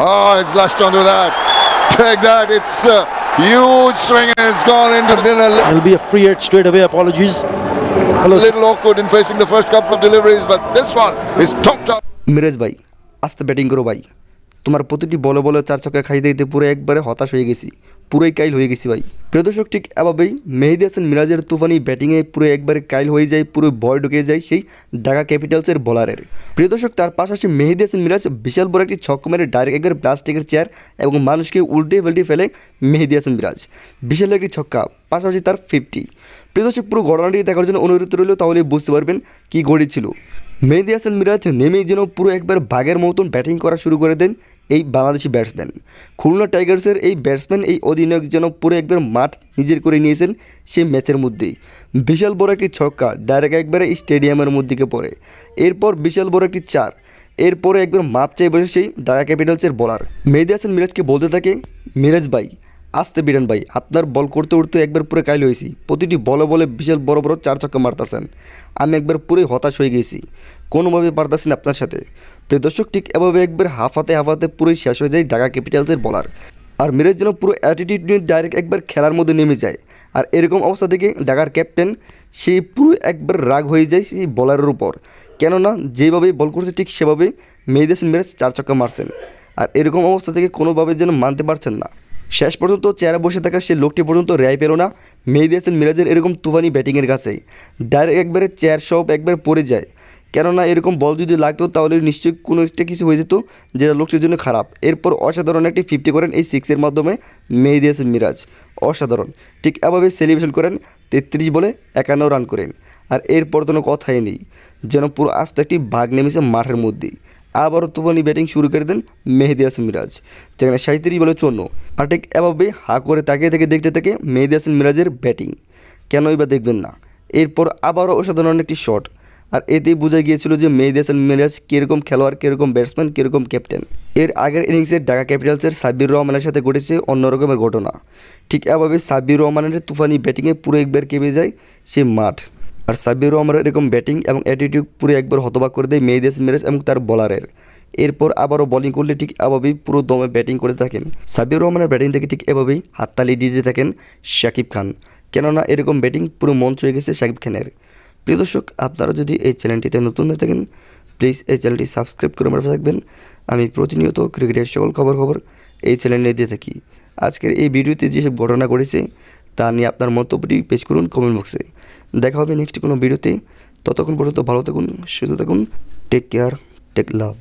Oh, it's lashed onto that. Take that. It's a huge swing and it's gone into li- It'll be a free hit straight away. Apologies. Hello. A little awkward in facing the first couple of deliveries, but this one is topped up. Miraj ভাই the batting করো ভাই তোমার প্রতিটি বলে বলে চার ছক্কা খাই দিতে পুরো একবারে হতাশ হয়ে গেছি পুরোই কাইল হয়ে গেছি ভাই। প্রিয় দর্শক, ঠিক এভাবেই মেহেদি হাসান মিরাজের তুফানি ব্যাটিংয়ে পুরো একবারে কাইল হয়ে যায়, পুরো ভয় ঢুকে যায় সেই ঢাকা ক্যাপিটালসের বলারের প্রিয় দর্শক, তার পাশাপাশি মেহেদি হাসান মিরাজ বিশাল বড় একটি ছক্ক মেরে ডাইরেক্ট একবারে প্লাস্টিকের চেয়ার এবং মানুষকে উল্টে পাল্টে ফেলে মেহেদি হাসান মিরাজ। বিশাল একটি ছক্কা, পাশাপাশি তার ফিফটি প্রিয় দর্শক, পুরো ঘটনাটি দেখার জন্য অনুরোধ রইল, তাহলে বুঝতে পারবেন কী ঘটেছিল। মেহেদি হাসান মিরাজ নেমেই যেন পুরো একবার বাঘের মতন ব্যাটিং করা শুরু করে দেন এই বাংলাদেশি ব্যাটসম্যান খুলনা টাইগার্সের এই ব্যাটসম্যান এই অধিনায়ক যেন পুরো একবার মাঠ নিজের করে নিয়েছেন সেই ম্যাচের মধ্যেই। বিশাল বড় একটি ছক্কা ডাইরেক্ট একবারে স্টেডিয়ামের মধ্যে পড়ে। এরপর বিশাল বড় একটি চার। এরপরে একবার মাপ চাই বসে সেই ঢাকা ক্যাপিটালসের বলার মেহেদি হাসান মিরাজকে বলতে থাকে, মিরাজ ভাই আসতে বিরান ভাই, আপনার বল করতে উঠতে একবার পুরো কাইল হয়েছি। প্রতিটি বলে বলে বিশাল বড় বড় চার ছক্কা মারতেছেন। আমি একবার পুরোই হতাশ হয়ে গেছি। কোনোভাবে পারতাছি আপনার সাথে। প্রিয় দর্শক, ঠিক এভাবে একবার হাফাতে হাফাতে পুরোই শেষ হয়ে যায় ঢাকা ক্যাপিটালসের বলার আর মিরাজ যেন পুরো অ্যাটিটিউড নিয়ে ডাইরেক্ট একবার খেলার মধ্যে নেমে যায়। আর এরকম অবস্থা থেকে ঢাকার ক্যাপ্টেন সে পুরো একবার রাগ হয়ে যায় সেই বলারের উপর। কেননা, যেভাবে বল করছে ঠিক সেভাবে মেহেদি মিরাজ চার ছক্কা মারছেন। আর এরকম অবস্থা থেকে কোনোভাবে যেন মানতে পারছেন না। শেষ পর্যন্ত চেয়ারে বসে থাকা সে লোকটি পর্যন্ত রেয় পেল না। মেহেদি হাসান মিরাজের এরকম তুফানি ব্যাটিংয়ের কাছে। ডাইরেক্ট একবারে চেয়ার সব একবার পড়ে যায়। কেননা এরকম বল যদি লাগতো তাহলে নিশ্চয়ই কোনো একটা কিছু হয়ে যেত যেটা লোকটির জন্য খারাপ। এরপর অসাধারণ একটি ফিফটি করেন এই সিক্সের মাধ্যমে মেহেদি হাসান মিরাজ। অসাধারণ। ঠিক এভাবে সেলিব্রেশন করেন তেত্রিশ বলে একান্ন রান করেন। আর এরপর কোনো কথাই নেই। যেন পুরো আস্ত একটি বাঘ নেমেছে মাঠের মধ্যেই। আবারও তুফানি ব্যাটিং শুরু করে দেন মেহেদি হাসান মিরাজ। যেখানে সাঁত্রিশ বলে চন্ন। আর ঠিক এভাবে হা করে তাকিয়ে থেকে দেখতে থাকে মেহেদি হাসান মিরাজের ব্যাটিং। কেনই বা দেখবেন না। এরপর আবারও অসাধারণ একটি শট। আর এতেই বোঝা গিয়েছিল যে মেহেদি হাসান মিরাজ কীরকম খেলোয়াড়, কীরকম ব্যাটসম্যান, কীরকম ক্যাপ্টেন। এর আগের ইনিংসে ঢাকা ক্যাপিটালসের সাব্বির রহমানের সাথে ঘটেছে অন্যরকমের ঘটনা। ঠিক এভাবে সাব্বির রহমানের তুফানি ব্যাটিংয়ে পুরো একবার কেঁপে যায় সে মাঠ। আর সাব্বির রহমানের এরকম ব্যাটিং এবং অ্যাটিটিউড পুরো একবার হতবাক করে দেয় হাসান মিরাজ এবং তার বলারের এরপর আবারও বোলিং করলে ঠিক এভাবেই পুরো দমে ব্যাটিং করে থাকেন। সাব্বির রহমানের ব্যাটিং থেকে ঠিক এভাবেই হাততালি দিয়ে থাকেন শাকিব খান। কেননা এরকম ব্যাটিং পুরো মন ছুঁয়ে গেছে শাকিব খানের। প্রিয় দর্শক, আপনারা যদি এই চ্যানেলটিতে নতুন হয়ে থাকেন প্লিজ এই চ্যানেলটি সাবস্ক্রাইব করে আমার পাশে থাকবেন। আমি প্রতিনিয়ত ক্রিকেটের সকল খবর খবর এই চ্যানেলে দিয়ে থাকি। আজকের এই ভিডিওতে যেসব ঘটনা ঘটেছে তা নিয়ে আপনার মন্তব্যটি পেশ করুন কমেন্ট বক্সে দেখা হবে নেক্সট কোনো ভিডিওতে। ততক্ষণ পর্যন্ত ভালো থাকুন, সুস্থ থাকুন টেক কেয়ার টেক লাভ